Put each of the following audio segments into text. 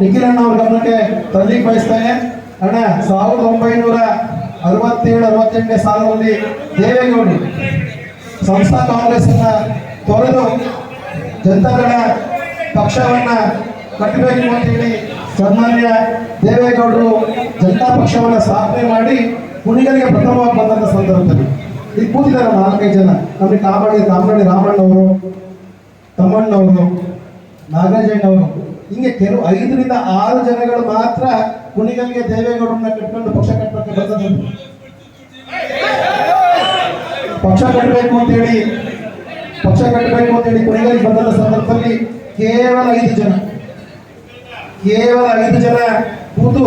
ನಿಖಿಲಣ್ಣ ಅವ್ರ ಗಮನಕ್ಕೆ ತರಲಿಕ್ಕೆ ಬಯಸ್ತೇನೆ. ಅಣ್ಣ, ಸಾವಿರದ ಒಂಬೈನೂರ ಅರವತ್ತೇಳು, ಅರವತ್ತೆಂಟನೇ ಸಾಲಿನಲ್ಲಿ ದೇವೇಗೌಡರು ಸಂಸ್ಥಾ ಕಾಂಗ್ರೆಸ್ ಅನ್ನ ತೊರೆದು ಜನತಾದಳ ಪಕ್ಷವನ್ನ ಕಟ್ಟಬೇಕು ಅಂತ ಹೇಳಿ ಸನ್ಮಾನ್ಯ ದೇವೇಗೌಡರು ಜನತಾ ಪಕ್ಷವನ್ನ ಸ್ಥಾಪನೆ ಮಾಡಿ ಕುಣಿಗರಿಗೆ ಪ್ರಥಮವಾಗಿ ಬಂದಂತ ಸಂದರ್ಭದಲ್ಲಿ. ಇಲ್ಲಿ ಕೂತಿದ್ದಾರೆ ನಾಲ್ಕೈದು ಜನ. ನಮಗೆ ಕಾಮಡಿ ಕಾಮಡಿ ರಾಮಣ್ಣವರು, ತಮ್ಮಣ್ಣವರು, ನಾಗರಾಜಣ್ಣವರು. ಹಿಂಗೆ ಕೆಲವು ಐದರಿಂದ ಆರು ಜನಗಳು ಮಾತ್ರ ಕುಣಿಗಲ್ಗೆ ದೇವೇಗೌಡರನ್ನ ಕಟ್ಕೊಂಡು ಪಕ್ಷ ಕಟ್ಟಕ್ಕೆ ಬಂದದ್ದು ಪಕ್ಷ ಕಟ್ಟಬೇಕು ಅಂತೇಳಿ ಪಕ್ಷ ಕಟ್ಟಬೇಕು ಅಂತೇಳಿ ಕುಣಿಗಲ್ಗೆ ಬಂದ ಸಂದರ್ಭದಲ್ಲಿ ಕೇವಲ ಐದು ಜನ, ಕೇವಲ ಐದು ಜನ ಕೂತು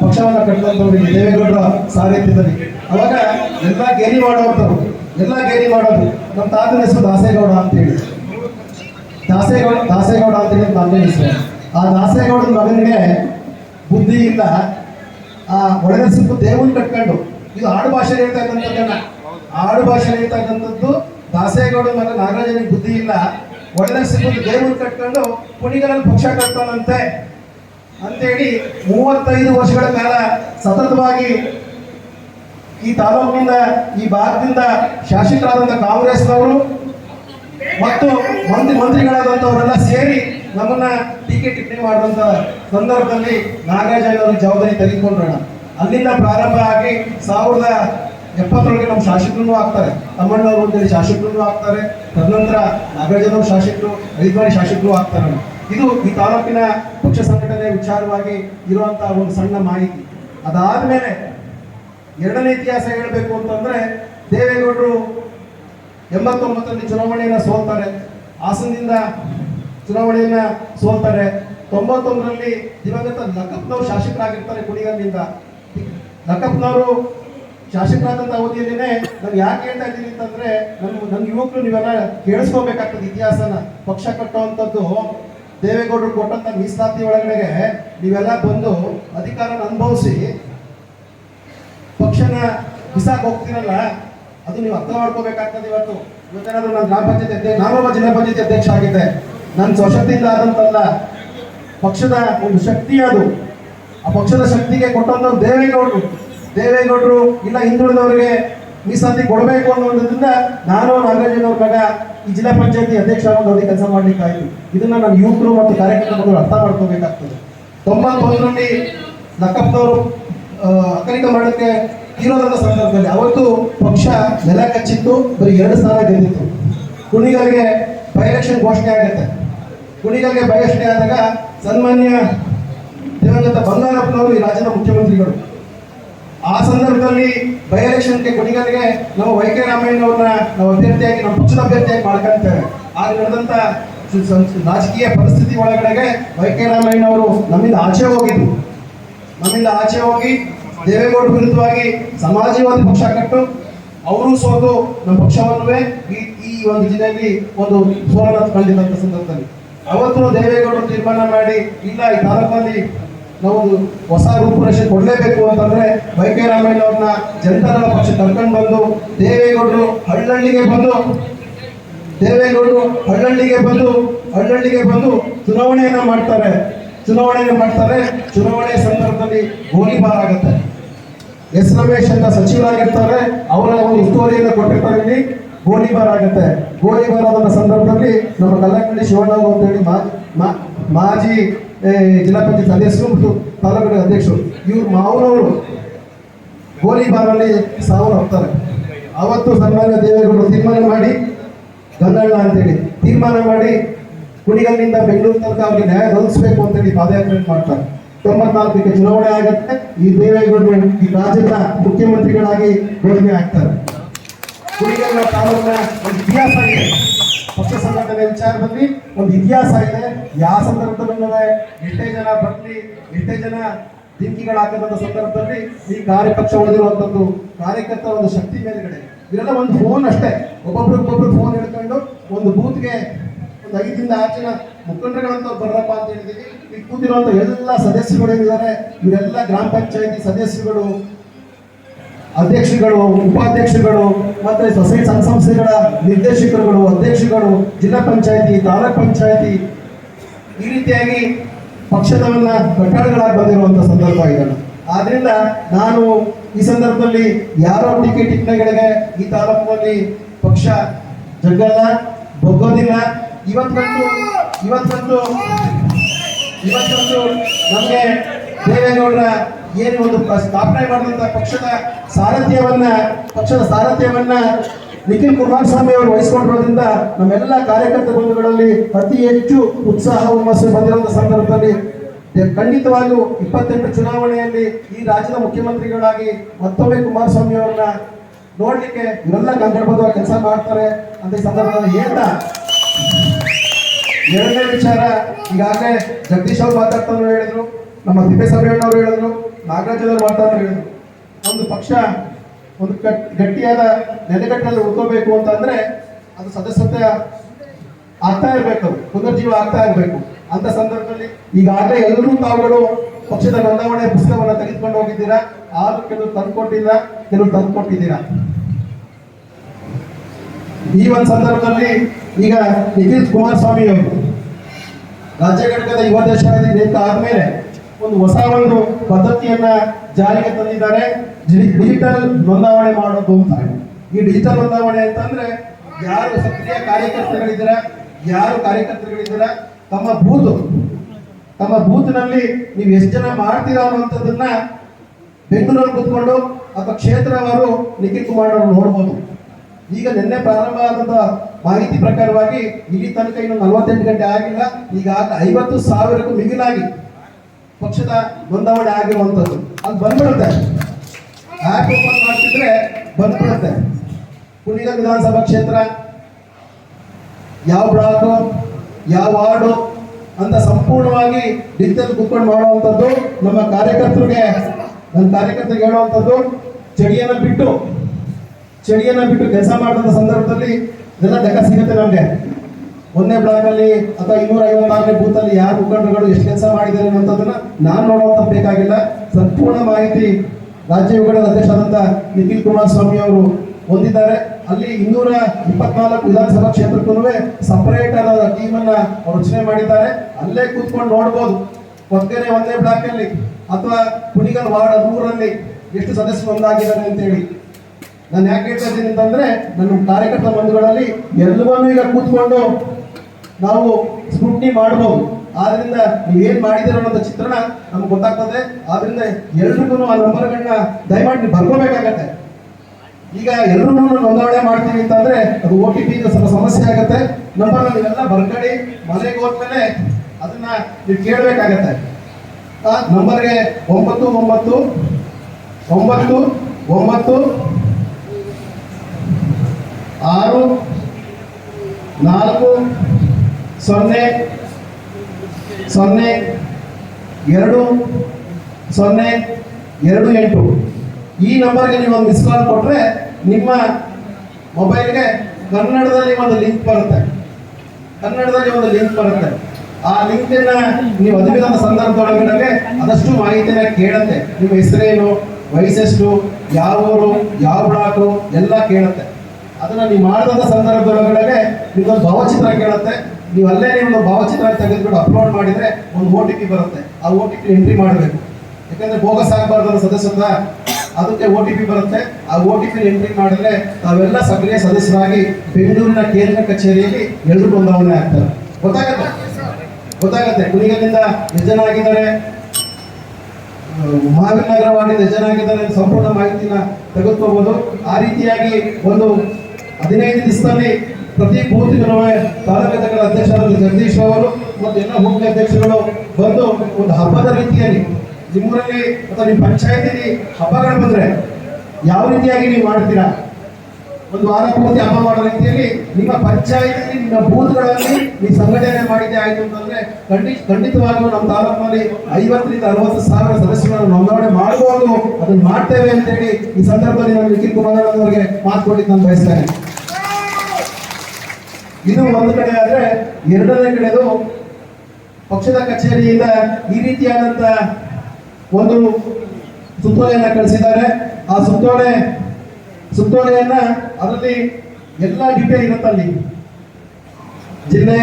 ಪಕ್ಷವನ್ನು ಕಟ್ಟುವಂಥವ್ರು ದೇವೇಗೌಡರ ಸಾರಥ್ಯದಲ್ಲಿ. ಅವಾಗ ಎಲ್ಲ ಗೇರಿ ಮಾಡುವಂಥವ್ರು ಎಲ್ಲ ಗೇರಿ ಮಾಡೋದು. ನಮ್ಮ ತಾತನ ಹೆಸರು ದಾಸೇಗೌಡ ಅಂತೇಳಿ ದಾಸೇಗೌಡ ದಾಸೇಗೌಡ ಅಂತ ತಂದೆ ಹೆಸರು ಆ ದಾಸೇಗೌಡನ ಮಗನಿಗೆ ಬುದ್ಧಿ ಇಲ್ಲ ಆ ಒಳಗೆ ಸ್ವಲ್ಪ ದೇವನ್ ಕಟ್ಕೊಂಡು. ಇದು ಆಡು ಭಾಷೆ ಹೇಳ್ತಾ ಇದ್ದಂಥದ್ದನ್ನ ಆಡು ಭಾಷೆ ಹೇಳ್ತಾ ಇದ್ದಂಥದ್ದು ದಾಸೇಗೌಡ ಮಗ ನಾಗರಾಜನಿಗೆ ಬುದ್ಧಿ ಇಲ್ಲ ಸಿಬ್ಬಂದಿ ದೇವನ್ ಕಟ್ಕೊಂಡು ಕುಣಿಗಳನ್ನು ಪಕ್ಷ ಕಟ್ತಾನಂತೆ ಅಂತೇಳಿ ಮೂವತ್ತೈದು ವರ್ಷಗಳ ಕಾಲ ಸತತವಾಗಿ ಈ ತಾಲೂಕಿನಿಂದ, ಈ ಭಾಗದಿಂದ ಶಾಸಕರಾದಂಥ ಕಾಂಗ್ರೆಸ್ನವರು ಮತ್ತು ಮಂತ್ರಿ ಮಂತ್ರಿಗಳಾದಂಥವರೆಲ್ಲ ಸೇರಿ ನಮ್ಮನ್ನ ಟೀಕೆ ಟಿಪ್ಪಣಿ ಮಾಡುವಂಥ ಸಂದರ್ಭದಲ್ಲಿ ನಾಗರಾಜ್ ಜವಾಬ್ದಾರಿ ತೆಗೆದುಕೊಂಡ್ರಣ ಅಲ್ಲಿಂದ ಪ್ರಾರಂಭ ಆಗಿ ಸಾವಿರದ ಎಪ್ಪತ್ತರೊಳಗೆ ನಮ್ಮ ಶಾಸಕರು ಆಗ್ತಾರೆ. ತಮ್ಮಣ್ಣವರು ಶಾಸಕರು ಆಗ್ತಾರೆ. ತದನಂತರ ನಾಗರಾಜನವರು ಶಾಸಕರು ಐದು ಬಾರಿ ಶಾಸಕರು ಆಗ್ತಾರೆ ಇದು ಈ ತಾಲೂಕಿನ ಪಕ್ಷ ಸಂಘಟನೆ ವಿಚಾರವಾಗಿ ಇರುವಂತಹ ಒಂದು ಸಣ್ಣ ಮಾಹಿತಿ. ಅದಾದ್ಮೇಲೆ ಎರಡನೇ ಇತಿಹಾಸ ಹೇಳಬೇಕು ಅಂತಂದ್ರೆ ದೇವೇಗೌಡರು ಎಂಬತ್ತೊಂಬತ್ತರಲ್ಲಿ ಚುನಾವಣೆಯನ್ನು ಸೋಲ್ತಾರೆ. ಹಾಸನದಿಂದ ಚುನಾವಣೆಯನ್ನ ಸೋಲ್ತಾರೆ. ತೊಂಬತ್ತೊಂದರಲ್ಲಿ ದಿವಂಗತ ಲಕ್ಕಪ್ಪನವರು ಶಾಸಕರಾಗಿರ್ತಾರೆ ಕುಣಿಗಲ್ನಿಂದ ಲಕಪ್ನವರು ಶಾಸಕರಾದಂಥ ಅವಧಿಯಲ್ಲಿನೇ ನಾನು ಯಾಕೆ ಹೇಳ್ತಾ ಇದ್ದೀನಿ ಅಂತಂದ್ರೆ ನಮ್ಮ ನಮ್ಮ ಯುವಕರು ನೀವೆಲ್ಲ ಕೇಳಿಸ್ಕೋಬೇಕಾಗ್ತದೆ ಇತಿಹಾಸನ. ಪಕ್ಷ ಕಟ್ಟುವಂಥದ್ದು, ದೇವೇಗೌಡರು ಕೊಟ್ಟಂಥ ಮೀಸಲಾತಿ ಒಳಗಡೆ ನೀವೆಲ್ಲ ಬಂದು ಅಧಿಕಾರನ ಅನುಭವಿಸಿ, ಪಕ್ಷನ ಬಿಸಾಕ್ ಹೋಗ್ತಿರಲ್ಲ ಅದು ನೀವು ಅರ್ಥ ಮಾಡ್ಕೋಬೇಕಾಗ್ತದೆ ಇವತ್ತು. ಇವತ್ತೇನಾದ್ರೂ ನಾನು ಗ್ರಾಮ ಪಂಚಾಯತ್ ಅಧ್ಯಕ್ಷ ನಾನೊಬ್ಬ ಜಿಲ್ಲಾ ಪಂಚಾಯತ್ ಅಧ್ಯಕ್ಷ ಆಗಿದ್ದೆ. ನನ್ನ ಸ್ವಶಕ್ತಿಯಿಂದ ಆದಂತಲ್ಲ, ಪಕ್ಷದ ಒಂದು ಶಕ್ತಿ ಅದು. ಆ ಪಕ್ಷದ ಶಕ್ತಿಗೆ ಕೊಟ್ಟಂತ ದೇವೇಗೌಡರು. ದೇವೇಗೌಡರು ಇಲ್ಲ ಹಿಂದುಳಿದವರಿಗೆ ಮೀಸಲಾತಿ ಕೊಡಬೇಕು ಅನ್ನೋದ್ರಿಂದ ನಾನು ನಾಗರಾಜನವ್ರ ಮಗ ಈ ಜಿಲ್ಲಾ ಪಂಚಾಯತಿ ಅಧ್ಯಕ್ಷ ಆಗೋದವ್ರಿಗೆ ಕೆಲಸ ಮಾಡ್ಲಿಕ್ಕೆ ಆಯ್ತು. ಇದನ್ನ ನಾನು ಯುವಕರು ಮತ್ತು ಕಾರ್ಯಕರ್ತರು ಅರ್ಥ ಮಾಡ್ಕೋಬೇಕಾಗ್ತದೆ. ತೊಂಬತ್ತೊಂದರಲ್ಲಿ ಲಕ್ಕಪ್ಪನವರು ಅಕಲಿಕ ಮಾಡಕ್ಕೆ ಇರೋದಂತ ಸಂದರ್ಭದಲ್ಲಿ ಅವತ್ತು ಪಕ್ಷ ನೆಲ ಕಚ್ಚಿತ್ತು, ಬರೀ ಎರಡು ಸ್ಥಾನ ಗೆದ್ದಿತ್ತು. ಕುಣಿಗಲ್ಗೆ ಬೈ ಎಲೆಕ್ಷನ್ ಘೋಷಣೆ ಆಗುತ್ತೆ. ಕುಣಿಗಲ್ಗೆ ಬೈ ಆದಾಗ ಸನ್ಮಾನ್ಯ ದಿವಂಗತ ಬಂಗಾರಪ್ಪನವರು ಈ ರಾಜ್ಯದ ಮುಖ್ಯಮಂತ್ರಿಗಳು. ಆ ಸಂದರ್ಭದಲ್ಲಿ ಬೈ ಎಲೆಕ್ಷನ್ಗೆ ಕುಣಿಗಲ್ಗೆ ನಮ್ಮ ವೈ ಕೆ ರಾಮಯ್ಯನವ್ರನ್ನ ನಾವು ಅಭ್ಯರ್ಥಿಯಾಗಿ, ನಮ್ಮ ಪಕ್ಷದ ಅಭ್ಯರ್ಥಿಯಾಗಿ ಮಾಡ್ಕೊಂತೇವೆ. ಆಗ ನಡೆದಂತ ಸು- ರಾಜಕೀಯ ಪರಿಸ್ಥಿತಿ ಒಳಗಡೆಗೆ ವೈ ಕೆ ರಾಮಯ್ಯನವರು ನಮ್ಮಿಂದ ಆಚೆ ಹೋಗಿದ್ರು. ನಮ್ಮಿಂದ ಆಚೆ ಹೋಗಿ ದೇವೇಗೌಡ ವಿರುದ್ಧವಾಗಿ ಸಮಾಜವಾದಿ ಪಕ್ಷ ಕಟ್ಟು, ಅವರು ಸೋತು ನಮ್ಮ ಪಕ್ಷವನ್ನು ಈ ಈ ಒಂದು ಜಿಲ್ಲೆಯಲ್ಲಿ ಒಂದು ಸೋಲನ ಕಂಡಿದ್ದಂಥ ಸಂದರ್ಭದಲ್ಲಿ. ಅವತ್ತು ದೇವೇಗೌಡರು ತೀರ್ಮಾನ ಮಾಡಿ, ಇಲ್ಲ, ಈ ತಾಲೂಕಲ್ಲಿ ನಾವು ಹೊಸ ರೂಪುರೇಷೆ ಕೊಡಲೇಬೇಕು ಅಂತಂದ್ರೆ ಕೆ ರಾಮಯ್ಯ ಅವ್ರನ್ನ ಜನತಾದಳ ಪಕ್ಷ ಕರ್ಕೊಂಡು ಬಂದು, ದೇವೇಗೌಡರು ಹಳ್ಳಹಳ್ಳಿಗೆ ಬಂದು, ದೇವೇಗೌಡರು ಹಳ್ಳಹಳ್ಳಿಗೆ ಬಂದು ಹಳ್ಳಹಳ್ಳಿಗೆ ಬಂದು ಚುನಾವಣೆಯನ್ನ ಮಾಡ್ತಾರೆ. ಚುನಾವಣೆಯನ್ನು ಮಾಡ್ತಾರೆ. ಚುನಾವಣೆ ಸಂದರ್ಭದಲ್ಲಿ ಗೋಲಿಬಾರ್ ಆಗುತ್ತೆ. ಎಸ್ ರಮೇಶ್ ಅಂತ ಸಚಿವರಾಗಿರ್ತಾರೆ, ಅವರ ಒಂದು ಉಸ್ತುವಾರಿಯನ್ನು ಕೊಟ್ಟಿರ್ತಾರೆ ಇಲ್ಲಿ. ಗೋಲಿಬಾರ್ ಆಗುತ್ತೆ. ಗೋಲಿಬಾರ್ ಆದ ಸಂದರ್ಭದಲ್ಲಿ ನಮ್ಮ ಕಲ್ಲಂಗಡಿ ಶಿವಣ್ಣ ಅಂತೇಳಿ ಮಾಜಿ ಜಿಲ್ಲಾ ಪಂಚಾಯತ್ ಸದಸ್ಯರು ಮತ್ತು ತಾಲೂಕಿನ ಅಧ್ಯಕ್ಷರು, ಇವರು ಮಾವನವರು ಗೋಲಿಬಾರಲ್ಲಿ ಸಾವನ್ನ ಹೋಗ್ತಾರೆ ಅವತ್ತು ಸನ್ಮಾನ್ಯ ದೇವೇಗೌಡರು ತೀರ್ಮಾನ ಮಾಡಿ, ಗಂಗಣ್ಣ ಅಂತೇಳಿ ತೀರ್ಮಾನ ಮಾಡಿ ಕುಣಿಗಲ್ನಿಂದ ಬೆಂಗಳೂರು ತನಕ ಅವ್ರಿಗೆ ನ್ಯಾಯ ಒದಗಿಸ್ಬೇಕು ಅಂತೇಳಿ ಪಾದಯಾತ್ರೆ ಮಾಡ್ತಾರೆ. ತೊಂಬತ್ನಾಲ್ಕಕ್ಕೆ ಚುನಾವಣೆ ಆಗುತ್ತೆ. ಈ ದೇವೇಗೌಡರು ಈ ರಾಜ್ಯದ ಮುಖ್ಯಮಂತ್ರಿಗಳಾಗಿ ಘೋಷಣೆ ಆಗ್ತಾರೆ. ಒಂದು ಇತಿಹಾಸ ಇದೆ. ಪಕ್ಷ ಸಂಘಟನೆ ವಿಚಾರದಲ್ಲಿ ಒಂದು ಇತಿಹಾಸ ಇದೆ. ಯಾವ ಸಂದರ್ಭದಲ್ಲೂ ಎಷ್ಟೇ ಜನ ಬರ್ಲಿ, ಎಷ್ಟೇ ಜನ ದಿಂಕಿಗಳಾಗದಂತ ಸಂದರ್ಭದಲ್ಲಿ ಈ ಕಾರ್ಯಪಕ್ಷ ಉಳಿದಿರುವಂತದ್ದು ಕಾರ್ಯಕರ್ತರ ಒಂದು ಶಕ್ತಿ ಮೇಲ್ಗಡೆ ಇದೆಲ್ಲ ಒಂದು ಫೋನ್ ಅಷ್ಟೇ. ಒಬ್ಬೊಬ್ರು ಒಬ್ಬೊಬ್ರು ಫೋನ್ ಹಿಡ್ಕೊಂಡು ಒಂದು ಬೂತ್ಗೆ ಐದಿಂದ ಆಚಿನ ಮುಖಂಡರುಗಳಂತ ಬರ್ರಪ್ಪ ಅಂತ ಹೇಳಿದೀವಿ. ಇಲ್ಲಿ ಕೂತಿರುವಂತ ಎಲ್ಲ ಸದಸ್ಯರುಗಳು ಏನಿದ್ದಾರೆ ಇವರೆಲ್ಲ ಗ್ರಾಮ ಪಂಚಾಯತಿ ಸದಸ್ಯರುಗಳು, ಅಧ್ಯಕ್ಷರುಗಳು, ಉಪಾಧ್ಯಕ್ಷರುಗಳು, ಮತ್ತೆ ಸೊಸೈಟಿ ಸಂಘ ಸಂಸ್ಥೆಗಳ ನಿರ್ದೇಶಕರುಗಳು, ಅಧ್ಯಕ್ಷರುಗಳು, ಜಿಲ್ಲಾ ಪಂಚಾಯತಿ, ತಾಲೂಕ್ ಪಂಚಾಯತಿ ಈ ರೀತಿಯಾಗಿ ಪಕ್ಷದವನ್ನ ಕಟ್ಟಡಗಳಾಗಿ ಬಂದಿರುವಂತ ಸಂದರ್ಭ ಇದನ್ನು ಆದ್ರಿಂದ ನಾನು ಈ ಸಂದರ್ಭದಲ್ಲಿ ಯಾರೋ ಟಿಕೆಟ್ ಟಿಕ್ನೆಗಳಿಗೆ ಈ ತಾಲೂಕಿನಲ್ಲಿ ಪಕ್ಷ ಜಗ್ಗಲ್ಲ ಬೊಗ್ಗೋದಿಲ್ಲ. ಇವತ್ತಂತೂ ಇವತ್ತಂತೂ ಇವತ್ತೊಂದು ನಮಗೆ ದೇವೇಗೌಡರ ಏನು ಒಂದು ಸ್ಥಾಪನೆ ಮಾಡಿದಂಥ ಪಕ್ಷದ ಸಾರಥ್ಯವನ್ನ ಪಕ್ಷದ ಸಾರಥ್ಯವನ್ನ ನಿಖಿಲ್ ಕುಮಾರಸ್ವಾಮಿ ಅವರು ವಹಿಸಿಕೊಂಡಿರೋದ್ರಿಂದ ನಮ್ಮೆಲ್ಲ ಕಾರ್ಯಕರ್ತ ಬಂಧುಗಳಲ್ಲಿ ಅತಿ ಹೆಚ್ಚು ಉತ್ಸಾಹ, ಹುಮ್ಮಸ್ಸು ಬಂದಿರುವಂಥ ಸಂದರ್ಭದಲ್ಲಿ ಖಂಡಿತವಾಗಿಯೂ ಇಪ್ಪತ್ತೆಂಟು ಚುನಾವಣೆಯಲ್ಲಿ ಈ ರಾಜ್ಯದ ಮುಖ್ಯಮಂತ್ರಿಗಳಾಗಿ ಮತ್ತೊಮ್ಮೆ ಕುಮಾರಸ್ವಾಮಿ ಅವರನ್ನ ನೋಡ್ಲಿಕ್ಕೆ ಇವೆಲ್ಲ ಕಂಕಣಬದ್ಧವಾಗಿ ಕೆಲಸ ಮಾಡ್ತಾರೆ ಅಂತ ಸಂದರ್ಭದಲ್ಲಿ ಹೇಳ್ತಾ ಎರಡನೇ ವಿಚಾರ, ಈಗಾಗಲೇ ಜಗದೀಶ್ ಅವರು ಮಾತಾಡ್ತಾನು ಹೇಳಿದ್ರು, ನಮ್ಮ ತಿಪ್ಪೇಸ್ವಾಮಿ ಅವರು ಹೇಳಿದ್ರು, ನಾಗರಾಜ್ ಅವರು ಮಾತಾಡ್ತಾ ಹೇಳಿದ್ರು. ಒಂದು ಪಕ್ಷ ಒಂದು ಕಟ್ ಗಟ್ಟಿಯಾದ ನೆಲೆಗಟ್ಟಲ್ಲಿ ಉಳ್ಕೋಬೇಕು ಅಂತಂದ್ರೆ ಅದು ಸದಸ್ಯತೆ ಆಗ್ತಾ ಇರಬೇಕು ಪುನರ್ಜೀವ ಆಗ್ತಾ ಇರಬೇಕು. ಅಂತ ಸಂದರ್ಭದಲ್ಲಿ ಈಗಾಗಲೇ ಎಲ್ಲರೂ ತಾವುಗಳು ಪಕ್ಷದ ನೋಂದಾವಣೆ ಪುಸ್ತಕವನ್ನು ತೆಗೆದುಕೊಂಡು ಹೋಗಿದ್ದೀರಾ? ಆದ್ರೂ ಕೆಲವು ತಂದುಕೊಟ್ಟಿಲ್ಲ ಕೆಲವು ತಂದುಕೊಟ್ಟಿದ್ದೀರಾ? ಈ ಒಂದು ಸಂದರ್ಭದಲ್ಲಿ ಈಗ ನಿಖಿಲ್ ಕುಮಾರಸ್ವಾಮಿ ಅವರು ರಾಜ್ಯ ಘಟಕದ ಯುವ ದೇಶದಲ್ಲಿ ನೇತ ಆದ್ಮೇಲೆ ಒಂದು ಹೊಸ ಒಂದು ಪದ್ಧತಿಯನ್ನ ಜಾರಿಗೆ ತಂದಿದ್ದಾರೆ. ಡಿಜಿಟಲ್ ನೋಂದಾವಣೆ ಮಾಡೋದು ಅಂತ. ಈ ಡಿಜಿಟಲ್ ನೋಂದಾವಣೆ ಅಂತಂದ್ರೆ ಯಾರು ಸಕ್ರಿಯ ಕಾರ್ಯಕರ್ತರುಗಳಿದ್ದೀರಾ ಯಾರು ಕಾರ್ಯಕರ್ತರುಗಳಿದ್ದೀರಾ ತಮ್ಮ ಬೂತ್, ತಮ್ಮ ಬೂತ್ನಲ್ಲಿ ನೀವು ಎಷ್ಟು ಜನ ಮಾಡ್ತೀರಾ ಅನ್ನುವಂಥದ್ದನ್ನ ಬೆಂಗಳೂರಲ್ಲಿ ಕೂತ್ಕೊಂಡು ಅಥವಾ ಕ್ಷೇತ್ರವಾರು ನಿಖಿಲ್ ಕುಮಾರ್ ಅವರು ನೋಡ್ಬೋದು. ಈಗ ನಿನ್ನೆ ಪ್ರಾರಂಭ ಆದಂತಹ ಮಾಹಿತಿ ಪ್ರಕಾರವಾಗಿ ಇಲ್ಲಿ ತನಕ ಇನ್ನು ನಲವತ್ತೆಂಟು ಗಂಟೆ ಆಗಿಲ್ಲ. ಈಗ ಐವತ್ತು ಸಾವಿರಕ್ಕೂ ಮಿಗಿಲಾಗಿ ಪಕ್ಷದ ನೋಂದಾವಣೆ ಆಗಿರುವಂಥದ್ದು. ಅದು ಬಂದ್ಬಿಡುತ್ತೆ. ಆ್ಯಪ್ ಓಪನ್ ಮಾಡ್ತಿದ್ರೆ ಬಂದ್ಬಿಡುತ್ತೆ. ಕುಣಿಗ ವಿಧಾನಸಭಾ ಕ್ಷೇತ್ರ, ಯಾವ ಬ್ಲಾಕು, ಯಾವ ವಾರ್ಡು ಅಂತ ಸಂಪೂರ್ಣವಾಗಿ ಡಿಜಿಟಲ್ ಕುತ್ಕೊಂಡು ಮಾಡುವಂಥದ್ದು ನಮ್ಮ ಕಾರ್ಯಕರ್ತರಿಗೆ ನನ್ನ ಕಾರ್ಯಕರ್ತರಿಗೆ ಹೇಳುವಂಥದ್ದು ಚಳಿಯನ್ನು ಬಿಟ್ಟು ಚಳಿಯನ್ನ ಬಿಟ್ಟು ಕೆಲಸ ಮಾಡಿದಂಥ ಸಂದರ್ಭದಲ್ಲಿ ಇದೆಲ್ಲ ಲೆಕ್ಕ ಸಿಗುತ್ತೆ ನಮಗೆ. ಒಂದನೇ ಬ್ಲಾಕ್ ಅಲ್ಲಿ ಅಥವಾ ಇನ್ನೂರ ಐವತ್ತಾರನೇ ಬೂತ್ ಅಲ್ಲಿ ಯಾರು ಮುಖಂಡರುಗಳು ಎಷ್ಟು ಕೆಲಸ ಮಾಡಿದ್ದಾರೆ ಅನ್ನೋದನ್ನ ನಾನು ನೋಡುವಂತ ಬೇಕಾಗಿಲ್ಲ. ಸಂಪೂರ್ಣ ಮಾಹಿತಿ ರಾಜ್ಯ ಯುವಕರ ಅಧ್ಯಕ್ಷರಾದಂಥ ನಿಖಿಲ್ ಕುಮಾರಸ್ವಾಮಿ ಅವರು ಹೊಂದಿದ್ದಾರೆ. ಅಲ್ಲಿ ಇನ್ನೂರ ಇಪ್ಪತ್ನಾಲ್ಕು ವಿಧಾನಸಭಾ ಕ್ಷೇತ್ರಕ್ಕೂ ಸಪರೇಟ್ ಆದ ಟೀಮ್ ಅನ್ನ ರಚನೆ ಮಾಡಿದ್ದಾರೆ. ಅಲ್ಲೇ ಕೂತ್ಕೊಂಡು ನೋಡ್ಬೋದು. ಒಂದೇ ಬ್ಲಾಕ್ ಅಲ್ಲಿ ಅಥವಾ ಕುಣಿಗಲ್ ವಾರ್ಡ್ ಹದಿಮೂರರಲ್ಲಿ ಎಷ್ಟು ಸದಸ್ಯರು ಒಂದಾಗಿದ್ದಾರೆ ಅಂತೇಳಿ. ನಾನು ಯಾಕೆ ಹೇಳ್ತಾ ಇದ್ದೀನಿ ಅಂತಂದ್ರೆ ನನ್ನ ಕಾರ್ಯಕರ್ತ ಬಂಧುಗಳಲ್ಲಿ ಎಲ್ಲವನ್ನೂ ಈಗ ಕೂತ್ಕೊಂಡು ನಾವು ಸ್ಕ್ರೂಟ್ನಿ ಮಾಡಬಹುದು ಆದ್ರಿಂದ ನೀವೇನ್ ಮಾಡಿದಿರ ಅನ್ನೋದು ಚಿತ್ರಣ ನಮ್ಗೆ ಗೊತ್ತಾಗ್ತದೆ. ಆದ್ರಿಂದ ಎಲ್ರಿಗೂ ಆ ನಂಬರ್ಗಳನ್ನ ದಯಮಾಡಿ ಬರ್ಕೋಬೇಕಾಗತ್ತೆ. ಈಗ ಎಲ್ಲರೂ ನೋಂದಾವಣೆ ಮಾಡ್ತೀವಿ ಅಂತಂದ್ರೆ ಅದು ಓ ಟಿ ಪಿ ಸ್ವಲ್ಪ ಸಮಸ್ಯೆ ಆಗುತ್ತೆ. ನಂಬರ್ ನೀವೆಲ್ಲ ಬರ್ಕಡಿ ಮನೆಗೆ ಹೋದ್ಮೇಲೆ ಅದನ್ನ ನೀವು ಕೇಳಬೇಕಾಗತ್ತೆ. ಆ ನಂಬರ್ಗೆ ಒಂಬತ್ತು ಒಂಬತ್ತು ಒಂಬತ್ತು ಒಂಬತ್ತು ಆರು, ನಾಲ್ಕು, ಸೊನ್ನೆ ಸೊನ್ನೆ, ಎರಡು ಸೊನ್ನೆ, ಎರಡು, ಎಂಟು. ಈ ನಂಬರ್ಗೆ ನೀವು ಒಂದು ಮಿಸ್ ಕಾಲ್ ಕೊಟ್ಟರೆ ನಿಮ್ಮ ಮೊಬೈಲ್ಗೆ ಕನ್ನಡದಲ್ಲಿ ಒಂದು ಲಿಂಕ್ ಬರುತ್ತೆ. ಕನ್ನಡದಲ್ಲಿ ಒಂದು ಲಿಂಕ್ ಬರುತ್ತೆ. ಆ ಲಿಂಕನ್ನ ನೀವು ಅಧಿವೇಶನ ಸಂದರ್ಭದೊಳಗಡೆ ಆದಷ್ಟು ಮಾಹಿತಿನ ಕೇಳುತ್ತೆ. ನಿಮ್ಮ ಹೆಸರೇನು, ವಯಸ್ಸೆಷ್ಟು, ಯಾವ ಊರು, ಯಾವ ಬ್ಲಾಕು, ಎಲ್ಲ ಕೇಳುತ್ತೆ. ಅದನ್ನ ನೀವು ಮಾಡಿದಂಥ ಸಂದರ್ಭದೊಳಗಡೆ ನಿಮ್ಗೊಂದು ಭಾವಚಿತ್ರ ಕೇಳುತ್ತೆ. ನೀವು ಅಲ್ಲೇ ನೀವು ಭಾವಚಿತ್ರ ತೆಗೆದುಬಿಟ್ಟು ಅಪ್ಲೋಡ್ ಮಾಡಿದ್ರೆ ಒಂದು ಓ ಟಿ ಪಿ ಬರುತ್ತೆ. ಆ ಓ ಟಿ ಪಿ ಎಂಟ್ರಿ ಮಾಡಬೇಕು. ಯಾಕಂದ್ರೆ ಬೋಗಸ್ ಆಗಬಾರ್ದು ಸದಸ್ಯತ್ವ ಅದಕ್ಕೆ ಓ ಟಿ ಪಿ ಬರುತ್ತೆ. ಆ ಓ ಟಿ ಪಿ ಎಂಟ್ರಿ ಮಾಡಿದ್ರೆ ತಾವೆಲ್ಲ ಸಕ್ರಿಯ ಸದಸ್ಯರಾಗಿ ಬೆಂಗಳೂರಿನ ಕೇಂದ್ರ ಕಚೇರಿಯಲ್ಲಿ ಎಲ್ಲರೂ ಬಂದವನೇ ಆಗ್ತಾರೆ. ಗೊತ್ತಾಗತ್ತೆ? ಗೊತ್ತಾಗತ್ತೆ. ಕುಣಿಗಲ್ಲಿಂದ ಎಷ್ಟು ಜನ ಆಗಿದ್ದಾರೆ ಮಹಾವೀರ ನಗರ ವಾರ್ಡಿಂದ ಆಗಿದ್ದಾರೆ ಸಂಪೂರ್ಣ ಮಾಹಿತಿನ ತೆಗೆದುಕೋಬಹುದು ಆ ರೀತಿಯಾಗಿ ಒಂದು ಹದಿನೈದು ದಿವಸದಲ್ಲಿ ಪ್ರತಿ ಬೂತ್ಗೂ ತಾಲೂಕು ಘಟಕದ ಅಧ್ಯಕ್ಷರಾದ ಜಗದೀಶ್ ಅವರು ಮತ್ತು ಎಲ್ಲ ಹೋಬಳಿ ಅಧ್ಯಕ್ಷರುಗಳು ಬಂದು ಒಂದು ಹಬ್ಬದ ರೀತಿಯಲ್ಲಿ ನಿಮ್ಮೂರಲ್ಲಿ ಅಥವಾ ನಿಮ್ಮ ಪಂಚಾಯತಿಲಿ ಹಬ್ಬಗಳು ಬಂದರೆ ಯಾವ ರೀತಿಯಾಗಿ ನೀವು ಮಾಡ್ತೀರಾ? ಒಂದು ವಾರ ಪೂರ್ತಿ ಹಬ್ಬ ಮಾಡೋ ರೀತಿಯಲ್ಲಿ ನಿಮ್ಮ ಪಂಚಾಯತಿ ನಿಮ್ಮ ಬೂತ್ಗಳಲ್ಲಿ ನೀವು ಸಂಘಟನೆ ಮಾಡಿದ್ದೆ ಆಯಿತು ಅಂತಂದ್ರೆ ಖಂಡಿತ ಖಂಡಿತವಾಗಿಯೂ ನಮ್ಮ ತಾಲೂಕಿನಲ್ಲಿ ಐವತ್ತರಿಂದ ಅರವತ್ತು ಸಾವಿರ ಸದಸ್ಯರನ್ನು ನೋಂದಣಿ ಮಾಡಬಹುದು ಅದನ್ನು ಮಾಡ್ತೇವೆ ಅಂತೇಳಿ ಈ ಸಂದರ್ಭದಲ್ಲಿ ನಾನು ನಿಖಿಲ್ ಕುಮಾರ್ ಅವರಿಗೆ ಮಾತು ಕೊಟ್ಟಿದ್ದು ನಾನು ಬಯಸ್ತೇನೆ. ಇದು ಒಂದು ಕಡೆ ಆದ್ರೆ ಎರಡನೇ ಕಡೆದು ಪಕ್ಷದ ಕಚೇರಿಯಿಂದ ಈ ರೀತಿಯಾದಂತ ಒಂದು ಸುತ್ತೋಲೆಯನ್ನ ಕಳಿಸಿದ್ದಾರೆ. ಆ ಸುತ್ತೋಲೆ, ಸುತ್ತೋಲೆಯನ್ನ ಅದರಲ್ಲಿ ಎಲ್ಲ ಡೀಟೇಲ್ ಇರುತ್ತಲ್ಲಿ. ಜಿಲ್ಲೆ,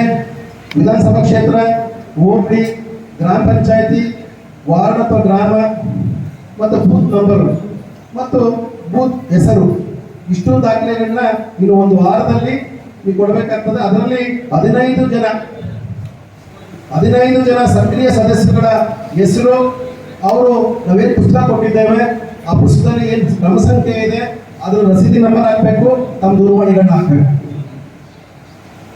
ವಿಧಾನಸಭಾ ಕ್ಷೇತ್ರ ಹೋಬಳಿ ಗ್ರಾಮ ಪಂಚಾಯತಿ ವಾರ್ಡ್ ಅಥವಾ ಗ್ರಾಮ, ಮತ್ತು ಬೂತ್ ನಂಬರ್, ಮತ್ತು ಬೂತ್ ಹೆಸರು. ಇಷ್ಟೊಂದು ದಾಖಲೆಗಳನ್ನ ಇನ್ನು ಒಂದು ವಾರದಲ್ಲಿ ನೀವು ಕೊಡಬೇಕಾಗ್ತದೆ. ಅದರಲ್ಲಿ ಹದಿನೈದು ಜನ ಹದಿನೈದು ಜನ ಸಕ್ರಿಯ ಸದಸ್ಯರುಗಳ ಹೆಸರು, ಅವರು ನಾವೇನು ಪುಸ್ತಕ ಕೊಟ್ಟಿದ್ದೇವೆ, ಆ ಪುಸ್ತಕದಲ್ಲಿ ಏನು ಕ್ರಮ ಸಂಖ್ಯೆ ಇದೆ, ಅದ್ರ ರಸೀದಿ ನಂಬರ್ ಹಾಕಬೇಕು, ತಮ್ಮ ದೂರವಾಣಿಗಳನ್ನ ಹಾಕಬೇಕು.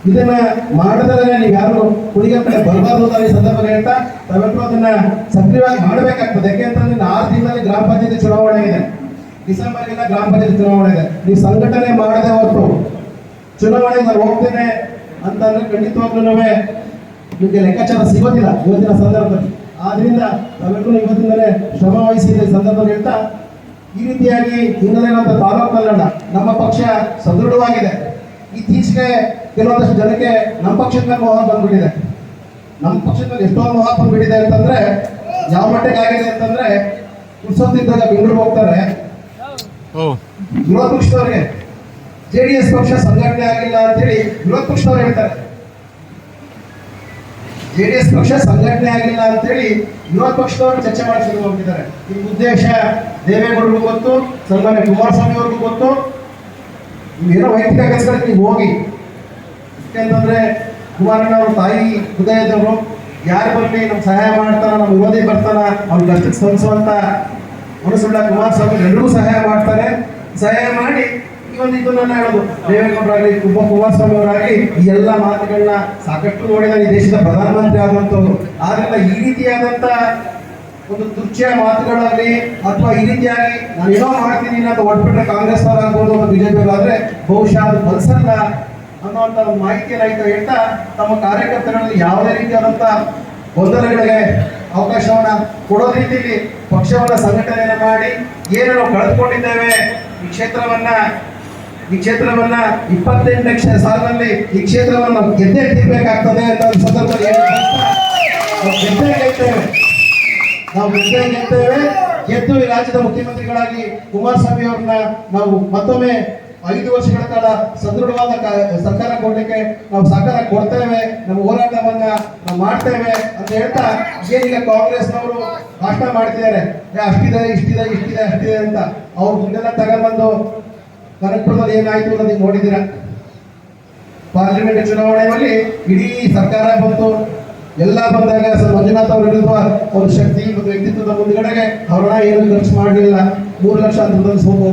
ಇದನ್ನ ಮಾಡಿದರೆ ನೀವು ಯಾರು ಹುಡುಗಿಯ ಕಡೆ ಬರಬಾರ್ದು ಈ ಸಂದರ್ಭದಲ್ಲಿ ಹೇಳ್ತಾ ತಾವೆಲ್ಲರೂ ಅದನ್ನ ಸಕ್ರಿಯವಾಗಿ ಮಾಡಬೇಕಾಗ್ತದೆ. ಯಾಕೆಂತಂದ್ರೆ ಆರು ದಿನದಲ್ಲಿ ಗ್ರಾಮ ಪಂಚಾಯತಿ ಚುನಾವಣೆ ಇದೆ. ಡಿಸೆಂಬರ್ಗೆಲ್ಲ ಗ್ರಾಮ ಪಂಚಾಯತಿ ಚುನಾವಣೆ ಇದೆ. ನೀವು ಸಂಘಟನೆ ಮಾಡದೆ ಹೊರತು ಚುನಾವಣೆಗೆ ನಾನು ಹೋಗ್ತೇನೆ ಅಂತಂದ್ರೆ ಖಂಡಿತವಾಗ್ಲೂ ನಿಮಗೆ ಲೆಕ್ಕಾಚಾರ ಸಿಗೋದಿಲ್ಲ ಇವತ್ತಿನ ಸಂದರ್ಭದಲ್ಲಿ. ಆದ್ರಿಂದ ತಾವೆಲ್ಲರೂ ಇವತ್ತಿಂದಲೇ ಶ್ರಮ ವಹಿಸಿದ ಈ ಸಂದರ್ಭದಲ್ಲಿ ಹೇಳ್ತಾ ಈ ರೀತಿಯಾಗಿ ತಾಲೂಕು ಕನ್ನಡ ನಮ್ಮ ಪಕ್ಷ ಸದೃಢವಾಗಿದೆ. ಇತ್ತೀಚೆಗೆ ಕೆಲವೊಂದಷ್ಟು ಜನಕ್ಕೆ ನಮ್ಮ ಪಕ್ಷದ ಮೋಹ ಬಂದ್ಬಿಟ್ಟಿದೆ. ನಮ್ಮ ಪಕ್ಷದಲ್ಲಿ ಎಷ್ಟೋ ಮೋಹ ಬಂದ್ಬಿಟ್ಟಿದೆ ಅಂತಂದ್ರೆ ಯಾವ ಮಟ್ಟಿಗೆ ಆಗಿದೆ ಅಂತಂದ್ರೆ ಉತ್ಸವದಿದ್ದಾಗ ಬೆಂಗಳೂರಿಗೆ ಹೋಗ್ತಾರೆ. ವಿರೋಧ ಪಕ್ಷದವ್ರಿಗೆ. ಜೆ ಎಸ್ ಪಕ್ಷ ಸಂಘಟನೆ ಆಗಿಲ್ಲ ಅಂತೇಳಿ ವಿರೋಧ ಪಕ್ಷದವ್ರು ಹೇಳ್ತಾರೆ. ಜೆ ಡಿ ಎಸ್ ಪಕ್ಷ ಸಂಘಟನೆ ಆಗಿಲ್ಲ ಅಂತೇಳಿ ವಿರೋಧ ಪಕ್ಷದವರು ಚರ್ಚೆ ಮಾಡಿ ಶುರು ಮಾಡ್ತಿದ್ದಾರೆ ಈ ಉದ್ದೇಶ ದೇವೇಗೌಡರಿಗೂ ಗೊತ್ತು, ಸನ್ಮಾನ್ಯ ಕುಮಾರಸ್ವಾಮಿ ಅವ್ರಿಗೂ ಗೊತ್ತು. ಏನೋ ವೈಯಕ್ತಿಕ ಕೆಲಸಗಳಿಗೆ ನೀವು ಹೋಗಿ. ಅಂತಂದ್ರೆ ಕುಮಾರಣ್ಣ ಅವ್ರ ತಾಯಿ ಹೃದಯದವರು ಯಾರು ಬರಲಿ ನಮ್ಗೆ ಸಹಾಯ ಮಾಡ್ತಾನ ನಮ್ಮ ವಿರೋಧಿ ಬರ್ತಾನ, ಅವ್ರ ಕಷ್ಟಕ್ಕೆ ಸ್ಪಂದಿಸುವಂತ ಮನಸ್ಸುಳ್ಳ ಕುಮಾರಸ್ವಾಮಿ ಎಲ್ಲರೂ ಸಹಾಯ ಮಾಡ್ತಾರೆ ಸಹಾಯ ಮಾಡಿ ಒಂದು ಇದನ್ನ ಹೇಳೋದು ಕುಮಾರಸ್ವಾಮಿ ಅವರಾಗಲಿ ಈ ಎಲ್ಲ ಮಾತುಗಳನ್ನ ಸಾಕಷ್ಟು ನೋಡಿದ ಈ ದೇಶದ ಪ್ರಧಾನಮಂತ್ರಿ ಆದಂಥವ್ರು ಆದ್ರಿಂದ ಈ ರೀತಿಯಾದಂತ ಒಂದು ತುಚ್ಛ ಮಾತುಗಳಾಗಲಿ, ಅಥವಾ ಈ ರೀತಿಯಾಗಿ ನಾನು ಏನೋ ಮಾಡ್ತೀನಿ ಅಂತ ಹೊಟ್ಬಿಟ್ರೆ ಕಾಂಗ್ರೆಸ್ ಆಗ್ಬೋದು ಅಥವಾ ಬಿಜೆಪಿ ಆದ್ರೆ, ಬಹುಶಃ ಅದು ಬಲ್ಸಲ್ಲ ಅನ್ನುವಂಥ ಒಂದು ಮಾಹಿತಿಯನ್ನು ರೈತ ಹೇಳ್ತಾ ತಮ್ಮ ಕಾರ್ಯಕರ್ತರಲ್ಲಿ ಯಾವುದೇ ರೀತಿಯಾದಂಥ ಗೊಂದಲಗಳಿಗೆ ಅವಕಾಶವನ್ನ ಕೊಡೋ ರೀತಿಯಲ್ಲಿ ಪಕ್ಷವನ್ನ ಸಂಘಟನೆಯನ್ನ ಮಾಡಿ ಏನು ನಾವು ಕಳೆದುಕೊಂಡಿದ್ದೇವೆ, ಈ ಕ್ಷೇತ್ರವನ್ನ ಈ ಕ್ಷೇತ್ರವನ್ನ ಇಪ್ಪತ್ತೆಂಟು ಲಕ್ಷ ಸಾಲಿನಲ್ಲಿ ಈ ಕ್ಷೇತ್ರವನ್ನು ಗೆದ್ದೇ ತಿರ್ಬೇಕಾಗ್ತದೆ ಅಂತ ಒಂದು ಸಂದರ್ಭದಲ್ಲಿ ನಾವು ಗೆದ್ದೇ ಗೆಲ್ತೇವೆ. ಗೆದ್ದೇ ಈ ರಾಜ್ಯದ ಮುಖ್ಯಮಂತ್ರಿಗಳಾಗಿ ಕುಮಾರಸ್ವಾಮಿ ಅವ್ರನ್ನ ನಾವು ಮತ್ತೊಮ್ಮೆ ಐದು ವರ್ಷಗಳ ಕಾಲ ಸದೃಢವಾದ ಸರ್ಕಾರ ಕೊಡ್ಲಿಕ್ಕೆ ನಾವು ಸಹಕಾರ ಕೊಡ್ತೇವೆ. ನಮ್ಮ ಹೋರಾಟವನ್ನ ನಾವು ಮಾಡ್ತೇವೆ ಅಂತ ಹೇಳ್ತಾ ಏನೀಗ ಕಾಂಗ್ರೆಸ್ನವರು ಭಾಷಣ ಮಾಡ್ತಿದ್ದಾರೆ. ಅಷ್ಟಿದೆ, ಇಷ್ಟಿದೆ ಇಷ್ಟಿದೆ, ಅಷ್ಟಿದೆ ಅಂತ ಅವ್ರು ಮುಂದೆಲ್ಲ ತಗೊಂಡ್ಬಂದು ಕನಕಪುರದಲ್ಲಿ ಏನಾಯ್ತು ನೀವು ನೋಡಿದ್ದೀರಾ? ಪಾರ್ಲಿಮೆಂಟ್ ಚುನಾವಣೆಯಲ್ಲಿ ಇಡೀ ಸರ್ಕಾರ ಬಂತು. ಎಲ್ಲ ಬಂದಾಗ ಮಂಜುನಾಥ್ ಅವರು ಇರುವ ಒಂದು ಶಕ್ತಿ, ಒಂದು ವ್ಯಕ್ತಿತ್ವದ ಮುಂದ್ಗಡೆಗೆ ಅವ್ರನ್ನ ಏನು ಖರ್ಚು ಮಾಡಲಿಲ್ಲ. ಮೂರು ಲಕ್ಷ ಅಂತ ಸೋಮು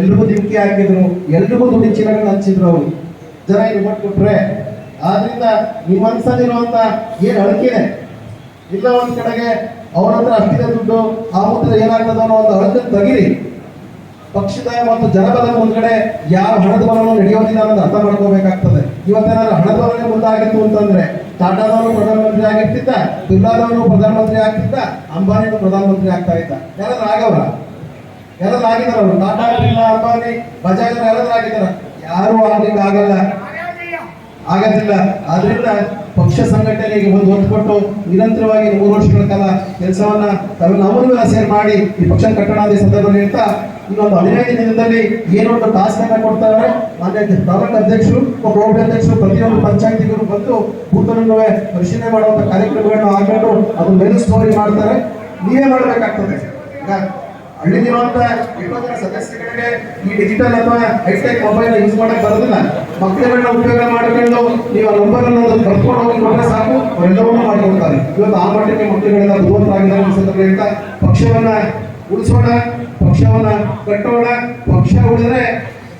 ಎಲ್ರಿಗೂ ದಿಕ್ಕಿ ಹಾಕಿದ್ರು. ಎಲ್ರಿಗೂ ದುಡ್ಡು ಚೀಲಗಳನ್ನ ಹಂಚಿದ್ರು ಅವರು. ಜನ ಇದು ಮಟ್ಬಿಟ್ರೆ ಆದ್ರಿಂದ ನಿಮ್ಮ ಮನಸ್ಸಲ್ಲಿರುವಂತ ಏನು ಅಳಕಿದೆ ಇಲ್ಲ ಒಂದ್ ಕಡೆಗೆ ಅವರ ಹತ್ರ ಅಷ್ಟಿದೆ ದುಡ್ಡು, ಆ ಮುಂದೆ ಏನಾಗ್ತದೆ ಅನ್ನೋ ಒಂದು ಅಳಕನ್ನು ತೆಗಿರಿ. ಪಕ್ಷದ ಮತ್ತು ಜನಪದ ಮುಂದ್ಗಡೆ ಯಾವ ಹಣದ ಬಲವನ್ನು ನಡೆಯೋದಿಲ್ಲ ಅನ್ನೋದು ಅರ್ಥ ಮಾಡ್ಕೋಬೇಕಾಗ್ತದೆ. ಇವತ್ತೇನಾದ್ರು ಹಣದ ಬಲನೆ ಮುಂದಾಗಿತ್ತು ಅಂತಂದ್ರೆ ಟಾಟಾದವರು ಪ್ರಧಾನಮಂತ್ರಿ ಆಗಿರ್ತಿದ್ದ, ಬಿರ್ಲಾದವರು ಪ್ರಧಾನಮಂತ್ರಿ ಆಗ್ತಿದ್ದ ಅಂಬಾನಿನು ಪ್ರಧಾನಮಂತ್ರಿ ಆಗ್ತಾ ಇದ್ದ. ಯಾರಾದ್ರೂ ಆಗವರ ಯಾರಾದ್ರೂ ಆಗಿದಾರ ಟಾಟಾ, ಬಿರ್ಲಾ, ಅಂಬಾನಿ, ಬಜಾಜ್ ಯಾರಾದ್ರೂ ಆಗಿದಾರ ಯಾರು ಆಗ್ಲಿಕ್ಕೆ ಆಗಲ್ಲ. ಆಗೋದಿಲ್ಲ. ಆದ್ರಿಂದ ಪಕ್ಷ ಸಂಘಟನೆಗೆ ಒಂದು ಒತ್ತು ಕೊಟ್ಟು ನಿರಂತರವಾಗಿ ಮೂರು ವರ್ಷಗಳ ಕಾಲ ಕೆಲಸವನ್ನ ತಮ್ಮ ಸೇರ್ ಮಾಡಿ ಈ ಪಕ್ಷ ಕಟ್ಟಣ ಸಂದರ್ಭದಲ್ಲಿ ಹೇಳ್ತಾ ಇನ್ನೊಂದು ಹದಿನೈದು ದಿನದಲ್ಲಿ ಏನೊಂದು ಟಾಸ್ಕ್ ಅನ್ನ ಕೊಡ್ತಾರೆ ಮಾನ್ಯ ತಾಲೂಕು ಅಧ್ಯಕ್ಷರು ಬೋರ್ಡ್ ಅಧ್ಯಕ್ಷರು, ಪ್ರತಿಯೊಂದು ಪಂಚಾಯತಿಗಳು ಬಂದು ಭೂತನನ್ನು ಪರಿಶೀಲನೆ ಮಾಡುವಂತ ಕಾರ್ಯಕ್ರಮಗಳನ್ನ ಹಾಕೊಂಡು ಅದು ಮೇಲೆ ಸ್ಟೋರಿ ಮಾಡ್ತಾರೆ. ನೀವೇ ಮಾಡಬೇಕಾಗ್ತದೆ. ಈಗ ಹಳ್ಳಿಲಿರುವಂತ ಎಷ್ಟೋ ಜನ ಸದಸ್ಯಗಳಿಗೆ ಈ ಡಿಜಿಟಲ್ ಅಥವಾ ಹೈಟೆಕ್ ಮೊಬೈಲ್ ಯೂಸ್ ಮಾಡಕ್ ಬರೋದಿಲ್ಲ. ಮಕ್ಕಳುಗಳನ್ನ ಉಪಯೋಗ ಮಾಡ್ಕೊಂಡು ನೀವು ಆ ನಂಬರ್ ಅನ್ನು ಬರ್ಕೊಂಡು ಹೋಗಿ ಕೊಟ್ಟರೆ ಸಾಕು. ಅವರೆಲ್ಲವನ್ನೂ ಮಾಡ್ಕೊಳ್ತಾರೆ. ಇವತ್ತು ಆ ಮಟ್ಟಿಗೆ ಮಕ್ಕಳುಗಳೆಲ್ಲ ಬುದ್ಧಿವಂತರಾಗಿದ್ದಾರೆ ಹೇಳ್ತಾ ಪಕ್ಷವನ್ನ ಉಳಿಸೋಣ. ಪಕ್ಷವನ್ನ ಕಟ್ಟೋಣ, ಪಕ್ಷ ಉಳಿದ್ರೆ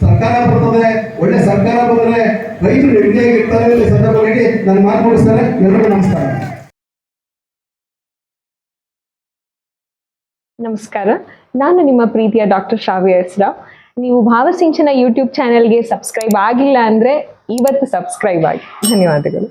ಸರ್ಕಾರ ಬರ್ತದೆ, ಒಳ್ಳೆ ಸರ್ಕಾರ ಬಂದ್ರೆ ರೈತರು ನೆಮ್ಮದಿಯಾಗಿ ಇರ್ತಾರೆ ಸಂದರ್ಭದಲ್ಲಿ ನಾನು ಮಾತು ಮುಗಿಸ್ತಾರೆ. ಎಲ್ಲರಿಗೂ ನಮಸ್ಕಾರ. ನಮಸ್ಕಾರ. ನಾನು ನಿಮ್ಮ ಪ್ರೀತಿಯ ಡಾಕ್ಟರ್ ಶ್ರಾವ್ಯ ಹೆಸ್ರಾವ್ ನೀವು ಭಾವಸಿಂಚನ ಯೂಟ್ಯೂಬ್ ಚಾನೆಲ್ಗೆ ಸಬ್ಸ್ಕ್ರೈಬ್ ಆಗಿಲ್ಲ ಅಂದರೆ ಇವತ್ತು ಸಬ್ಸ್ಕ್ರೈಬ್ ಆಗಿ. ಧನ್ಯವಾದಗಳು.